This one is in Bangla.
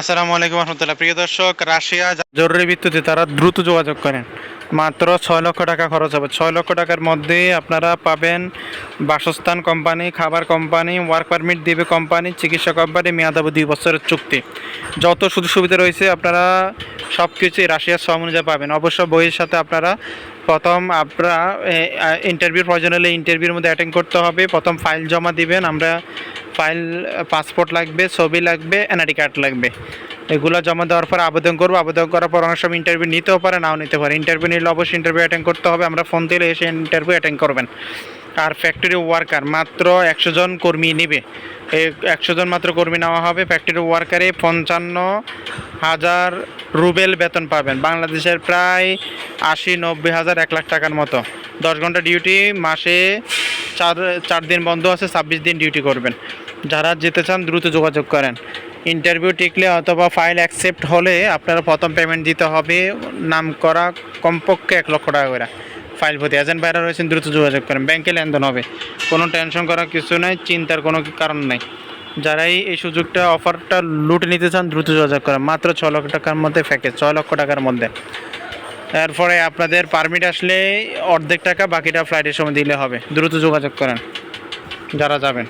আসসালামু আলাইকুম রহমতুল্লাহ। প্রিয় দর্শক, রাশিয়া জরুরি ভিত্তিতে তারা দ্রুত যোগাযোগ করেন। মাত্র ছয় লক্ষ টাকা খরচ হবে। ছয় লক্ষ টাকার মধ্যে আপনারা পাবেন বাসস্থান কোম্পানি, খাবার কোম্পানি ওয়ার্ক পারমিট দিবে কোম্পানি, চিকিৎসা কোম্পানি মেয়াদাবধি দুই বছরের চুক্তি। যত সুযোগ সুবিধা রয়েছে, আপনারা সব কিছুই রাশিয়ার শ্রম অনুযায়ী পাবেন। অবশ্য বইয়ের সাথে আপনারা প্রথম আপনারা ইন্টারভিউ প্রয়োজন হলে ইন্টারভিউর মধ্যে অ্যাটেন্ড করতে হবে। প্রথম ফাইল জমা দিবেন। আমরা ফাইল পাসপোর্ট লাগবে, ছবি লাগবে, এনআইডি কার্ড লাগবে। এগুলো জমা দেওয়ার পর আবেদন করব। আবেদন করার পর অনেক সময় ইন্টারভিউ নিতেও পারে, নাও নিতে পারে। ইন্টারভিউ নিলে অবশ্যই ইন্টারভিউ অ্যাটেন্ড করতে হবে। আমরা ফোন দিলে এসে ইন্টারভিউ অ্যাটেন্ড করবেন। আর ফ্যাক্টরি ওয়ার্কার মাত্র একশো জন কর্মী নেবে। এই একশো জন মাত্র কর্মী নেওয়া হবে। ফ্যাক্টরি ওয়ার্কারে পঞ্চান্ন হাজার রুবেল বেতন পাবেন। বাংলাদেশের প্রায় আশি, নব্বই হাজার, এক লাখ টাকার মতো। দশ ঘণ্টা ডিউটি মাসে চার চার দিন বন্ধ আছে, ছাব্বিশ দিন ডিউটি করবেন। যারা যেতে চান, দ্রুত যোগাযোগ করেন। ইন্টারভিউ টিকলে অথবা ফাইল অ্যাকসেপ্ট হলে আপনারা প্রথম পেমেন্ট দিতে হবে। নাম করা কমপক্ষে এক লক্ষ টাকা করে। ফাইল প্রতি এজেন্ট বাইরে রয়েছেন, দ্রুত যোগাযোগ করেন। ব্যাংকে লেনদেন হবে। কোনো টেনশন করার কিছু নাই, চিন্তার কোনো কারণ নাই। যারাই এই সুযোগটা, অফারটা লুটে নিতে চান, দ্রুত যোগাযোগ করেন। মাত্র ছ লক্ষ টাকার মধ্যে প্যাকেজ ছয় লক্ষ টাকার মধ্যে। এরপরে আপনাদের পারমিট আসলে অর্ধেক টাকা, বাকিটা ফ্লাইটের সময় দিলে হবে। দ্রুত যোগাযোগ করেন। যারা যাবেন।